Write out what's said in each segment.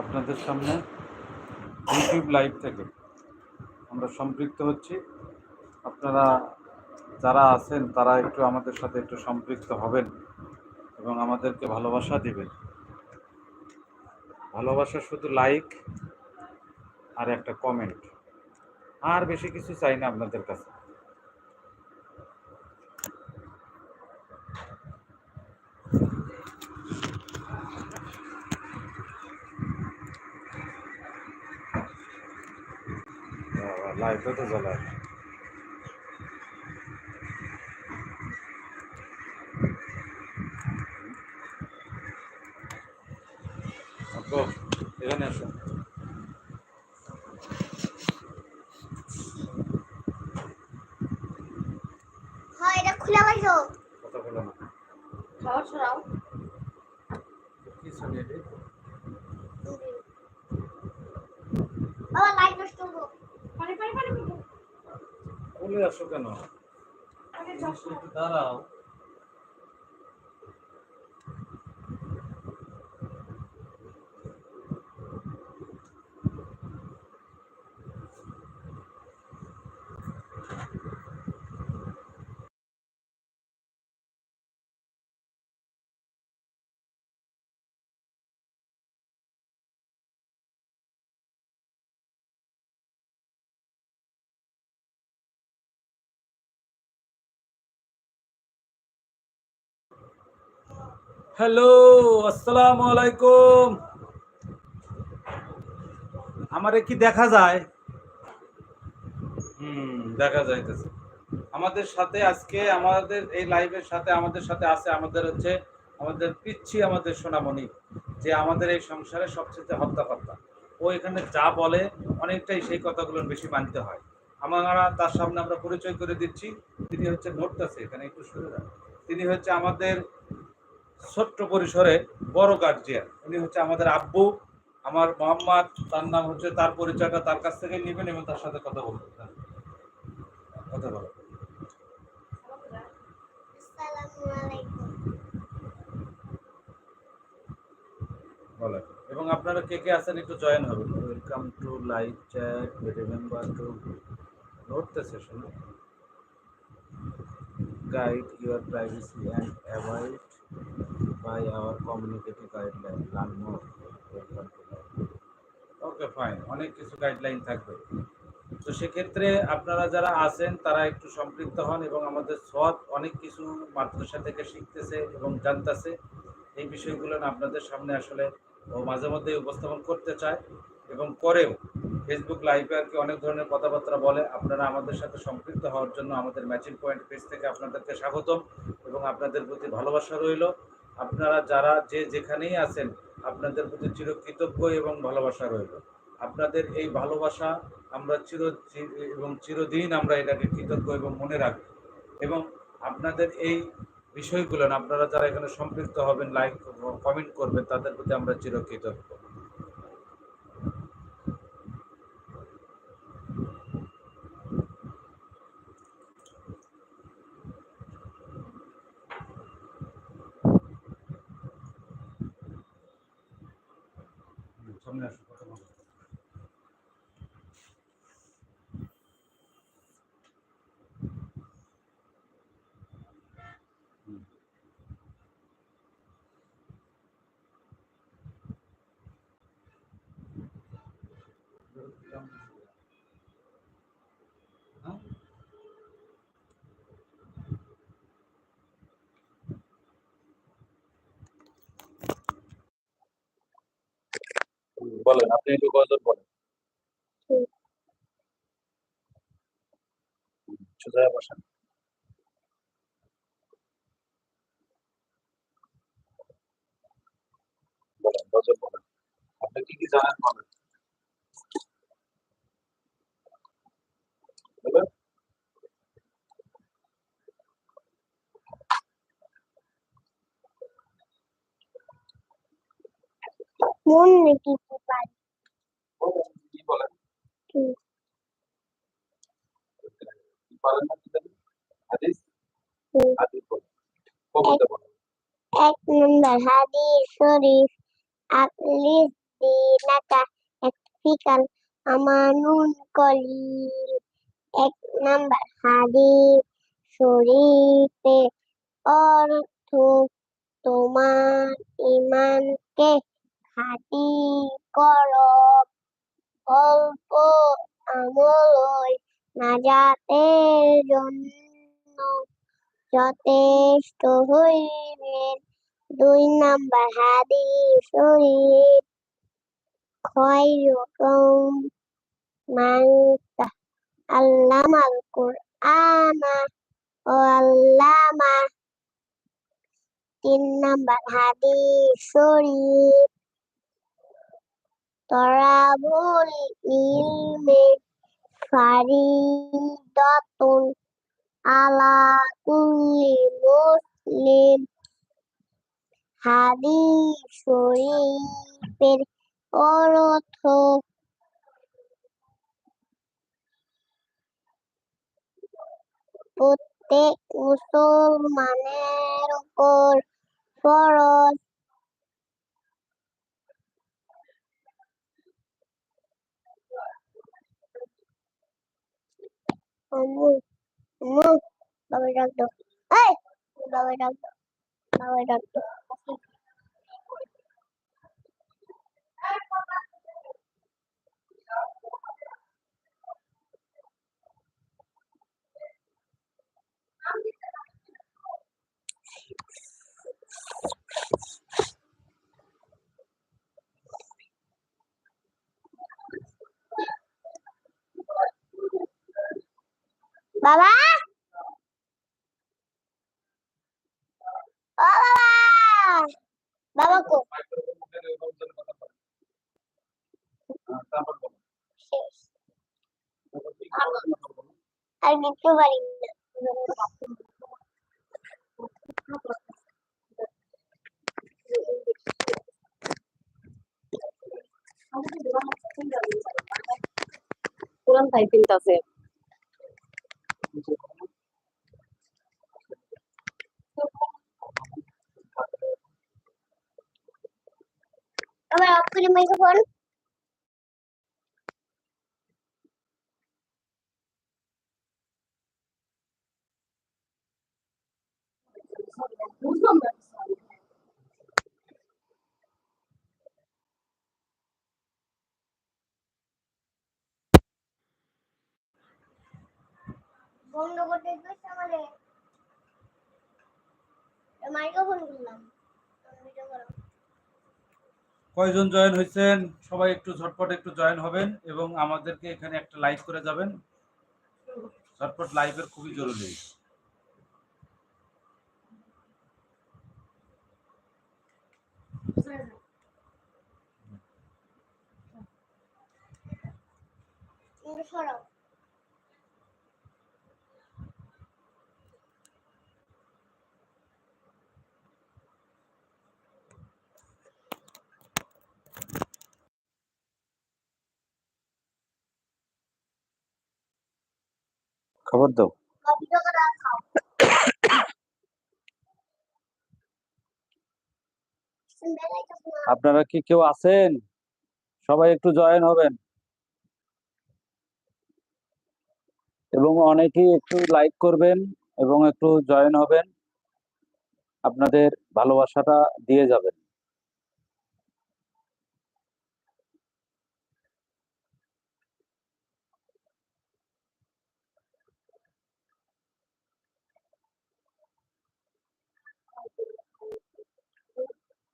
আপনাদের সামনে YouTube live থেকে আমরা সম্পৃক্ত হচ্ছি। আপনারা যারা আছেন, তারা একটু আমাদের সাথে একটু সম্পৃক্ত হবেন এবং আমাদেরকে ভালোবাসা দিবেন। ভালোবাসা শুধু লাইক আর একটা কমেন্ট আর বেশি কিছু চাই না আপনাদের কাছে। লাইটও তো জ্বলায় আপু, এখানে আসুন হয় এটা খুলে পাইছো কথা বলো না খাওয়া ছড়াও কি শুনি এটি বাবা লাইট নষ্ট করব পানি পানি পানি পানি। বলে আসো কেন? দাঁড়াও। হ্যালো, আসসালামু আলাইকুম। আমারে কি দেখা যায়? হুম, দেখা যাইতেছে। আমাদের সাথে আজকে আমাদের এই লাইভের সাথে আমাদের সাথে আছে আমাদের হচ্ছে আমাদের পিচ্ছি আমাদের সোনামণি, যে আমাদের এই সংসারে সবচেয়ে হত্যা কর্তা ও এখানে যা বলে অনেকটাই সেই কথাগুলো বেশি মানতে হয়। আমরা তার সামনে আমরা পরিচয় করে দিচ্ছি। তিনি হচ্ছে নোটটাছে এখানে একটু শুনে তিনি হচ্ছে আমাদের ছোট্ট পরিসরে বড় গার্জিয়ান উনি হচ্ছে আমাদের আব্বু, আমার মোহাম্মদ, তার নাম হচ্ছে, তার পরিচয়টা তার কাছ থেকে নেবেন এবং তার সাথে কথা বলবেন। হ্যাঁ। কথা বলো বলেন। এবং আপনারা কে কে আছেন একটু জয়েন হবেন। Welcome to live chat remember to note session guide your privacy and avoid by our communicative guideline, learn more. Okay fine অনেক কিছু গাইডলাইন থাকবে। তো সেক্ষেত্রে আপনারা যারা আছেন, তারা একটু সম্পৃক্ত হন এবং আমাদের সৎ অনেক কিছু মাদ্রাসা থেকে শিখতেছে এবং জানতেছে। এই বিষয়গুলো আপনাদের সামনে আসলে ও মাঝে মধ্যে উপস্থাপন করতে চায় এবং করেও ফেসবুক লাইভে আর কি অনেক ধরনের কথাবার্তা বলে। আপনারা আমাদের সাথে সম্পৃক্ত হওয়ার জন্য আমাদের ম্যাচিং পয়েন্ট পেজ থেকে আপনাদেরকে স্বাগতম। এবং আপনাদের প্রতি ভালোবাসা রইল। আপনারা যারা যে যেখানেই আছেন, আপনাদের প্রতি চিরকৃতজ্ঞ এবং ভালোবাসা রইল। আপনাদের এই ভালোবাসা আমরা চির এবং চিরদিন আমরা এটাকে কৃতজ্ঞ এবং মনে রাখব। এবং আপনাদের এই বিষয়গুলো আপনারা যারা এখানে সম্পৃক্ত হবেন লাইক কমেন্ট করবেন, তাদের প্রতি আমরা চিরকৃতজ্ঞ। বলেন আপনি একটু গজল বলেন। বলেন বলেন। আপনি কি কি জানেন বলেন। মন কি পারি কি? বলেন হাদিস? হাদিস এক নম্বর হাদিস শরীফ আকলি দিনাকা একফিকাল আমানুন কলিল। এক নাম্বার হাদিস শরীফে অর্থ তোমার ইমানকে খাঁটি করো অল্প আমল নাজাতের জন্য যথেষ্ট হইলেন। দুই নাম্বার হাদিস শরীফ খয়রুকুম মান আল্লামাল কুরআনা ও আল্লামা। তিন নাম্বার হাদিস শরীফ তরাবুল ইলমে ফারিদাতুন আলা কুল্লি মুসলিম। হাদিস শরীফের অর্থ প্রত্যেক মুসলমানের উপর ফরজ আম্মু আম্মু বাবা ডাক দাও এই বাবা? ও বাবা! বাবা কো আর কিছু পারি না। কোরআন টাইপিং আছে আবার অফ করি মাইক্রোফোন বন্ধ করতে দিস আমাদের মাইক্রোফোন করলাম ভিডিও করো কয়জন জয়েন হয়েছেন? সবাই একটু ঝটপট একটু জয়েন হবেন এবং আমাদেরকে এখানে একটা লাইভ করে যাবেন। ঝটপট লাইভের খুবই জরুরি। সরাও খবর দাও। আপনারা কি কেউ আছেন? সবাই একটু জয়েন হবেন। এবং অনেকেই একটু লাইক করবেন এবং একটু জয়েন হবেন। আপনাদের ভালোবাসাটা দিয়ে যাবেন।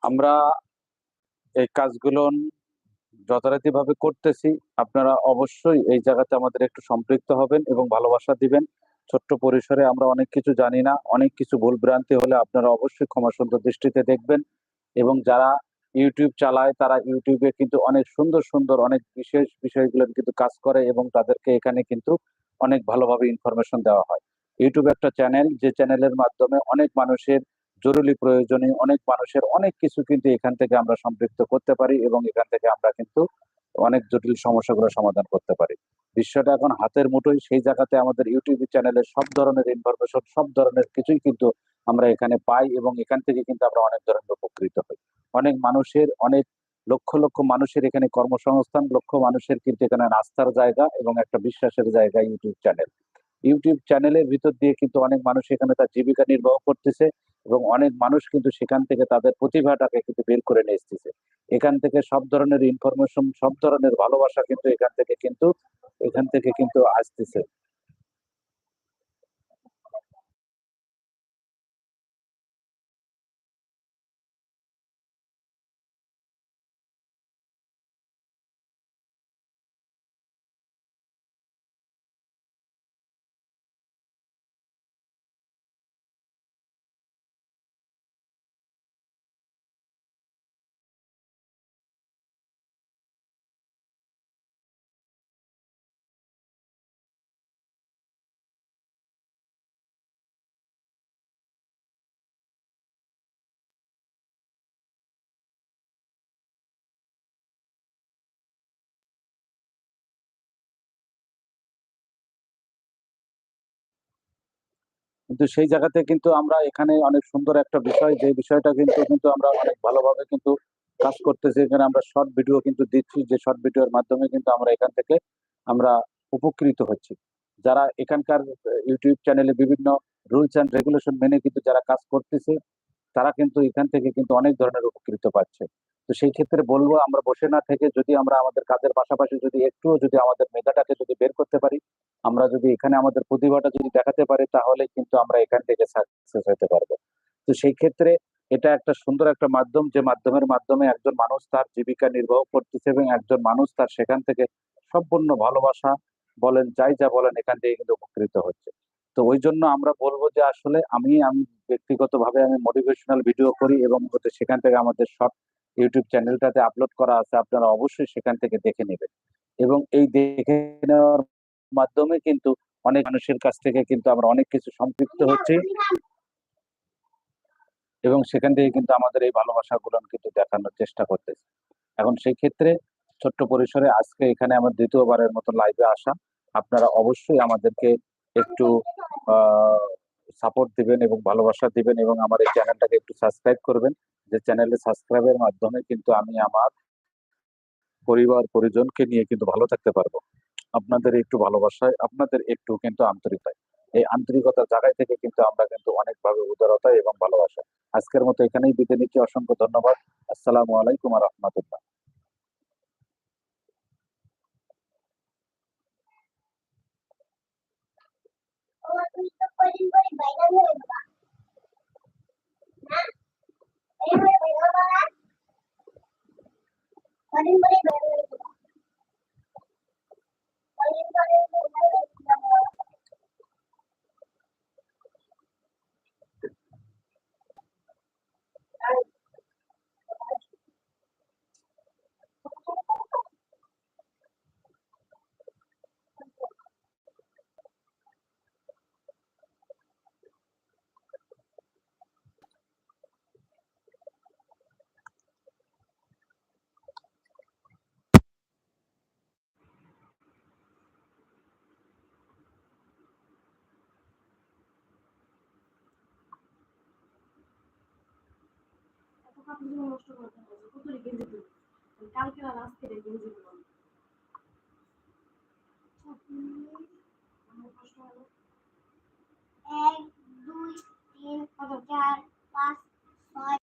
আমরা এই কাজগুলো যথারীতিভাবে করতেছি। আপনারা অবশ্যই এই জায়গাতে আমাদের একটু সম্পৃক্ত হবেন এবং ভালোবাসা দিবেন। ছোট্ট পরিসরে আমরা অনেক কিছু জানি না, অনেক কিছু ভুল ভ্রান্তি হলে আপনারা অবশ্যই ক্ষমা সুন্দর দৃষ্টিতে দেখবেন এবং যারা ইউটিউব চালায়, তারা ইউটিউবে কিন্তু অনেক সুন্দর সুন্দর, অনেক বিশেষ বিষয়গুলো কিন্তু কাজ করে এবং তাদেরকে এখানে কিন্তু অনেক ভালোভাবে ইনফরমেশন দেওয়া হয়। ইউটিউব একটা চ্যানেল যে চ্যানেলের মাধ্যমে অনেক মানুষের জরুরি প্রয়োজনে অনেক মানুষের অনেক কিছু কিন্তু এখান থেকে আমরা সম্পৃক্ত করতে পারি এবং এখান থেকে আমরা কিন্তু অনেক জটিল সমস্যাগুলো সমাধান করতে পারি। বিশ্বটা এখন হাতের মুঠোয়, সেই জায়গাতে আমাদের ইউটিউব চ্যানেলে সব ধরনের ইনফরমেশন সব ধরনের কিছুই কিন্তু আমরা এখানে পাই এবং এখান থেকে কিন্তু আমরা অনেক ধরনের উপকৃত হই। অনেক মানুষের, অনেক লক্ষ লক্ষ মানুষের এখানে কর্মসংস্থান, লক্ষ মানুষের কিন্তু এখানে নাস্তার জায়গা এবং একটা বিশ্বাসের জায়গা ইউটিউব চ্যানেল ইউটিউব চ্যানেলের ভিতর দিয়ে কিন্তু অনেক মানুষ এখানে তার জীবিকা নির্বাহ করতেছে এবং অনেক মানুষ কিন্তু সেখান থেকে তাদের প্রতিভাটাকে কিন্তু বের করে নিয়ে এসতেছে এখান থেকে সব ধরনের ইনফরমেশন সব ধরনের ভালোবাসা কিন্তু এখান থেকে কিন্তু, এখান থেকে কিন্তু আসতেছে। কিন্তু সেই জায়গাতে কিন্তু আমরা এখানে অনেক সুন্দর একটা বিষয়, যে বিষয়টা কিন্তু কিন্তু আমরা অনেক ভালোভাবে কিন্তু কাজ করতেছি। এখানে আমরা শর্ট ভিডিও কিন্তু দিচ্ছি, যে শর্ট ভিডিওর মাধ্যমে কিন্তু আমরা এখান থেকে আমরা উপকৃত হচ্ছি। যারা এখানকার ইউটিউব চ্যানেলে বিভিন্ন রুলস অ্যান্ড রেগুলেশন মেনে কিন্তু যারা কাজ করতেছে, তারা কিন্তু এখান থেকে কিন্তু অনেক ধরনের উপকৃত পাচ্ছে। তো সেই ক্ষেত্রে বলব, আমরা বসে না থেকে যদি আমরা আমাদের কাজের পাশাপাশি যদি একটুও যদি আমাদের মেধাটাকে যদি বের করতে পারি আমরা যদি এখানে আমাদের প্রতিভাটা যদি দেখাতে পারি, তাহলে কিন্তু আমরা এখান থেকে সাকসেস হতে পারব। তো সেই ক্ষেত্রে এটা একটা সুন্দর একটা মাধ্যম, যে মাধ্যমের মাধ্যমে একজন মানুষ তার জীবিকা নির্বাহ করতেছে এবং একজন মানুষ তার সেখান থেকে সম্পূর্ণ ভালোবাসা বলেন, যাই যা বলেন, এখান থেকে কিন্তু উপকৃত হচ্ছে। তো ওই জন্য আমরা বলব যে আসলে আমি আমি ব্যক্তিগতভাবে আমি মোটিভেশনাল ভিডিও করি এবং সেখান থেকে আমাদের শর্ট ইউটিউব চ্যানেলটাতে আপলোড করা আছে, আপনারা অবশ্যই সেখান থেকে দেখে নেবেন। এবং এই দেখে নেওয়ার মাধ্যমে কিন্তু অনেক মানুষের কাছ থেকে কিন্তু আমরা অনেক কিছু সম্পৃক্ত হচ্ছি। এবং সেখান থেকে কিন্তু আমাদের এই ভালোবাসাগুলো কিন্তু দেখানোর চেষ্টা করতেছি। এখন সেই ক্ষেত্রে ছোট্ট পরিসরে আজকে এখানে আমার দ্বিতীয়বারের মতো লাইভে আসা। আপনারা অবশ্যই আমাদেরকে একটু সাপোর্ট দিবেন এবং ভালোবাসা দিবেন এবং আমার এই চ্যানেলটাকে একটু সাবস্ক্রাইব করবেন। যে চ্যানেলে সাবস্ক্রাইবের মাধ্যমে কিন্তু আমি আমার পরিবার, পরিজনকে নিয়ে কিন্তু ভালো থাকতে পারব। আপনাদের একটু ভালোবাসায়, আপনাদের একটু কিন্তু আন্তরিকতায়। এই আন্তরিকতার জায়গায় থেকে কিন্তু আমরা কিন্তু অনেকভাবে উদারতা এবং ভালোবাসা আজকের মতো এখানেই বিদায় নিচ্ছি। অসংখ্য ধন্যবাদ। আসসালামু আলাইকুম রহমতুল্লাহ। আপনি যখন নষ্ট করতে হবে কত গেঞ্জি দিন কালকে আর আজকে গেঞ্জি দিন এক, দুই, তিন চার, পাঁচ, ছয়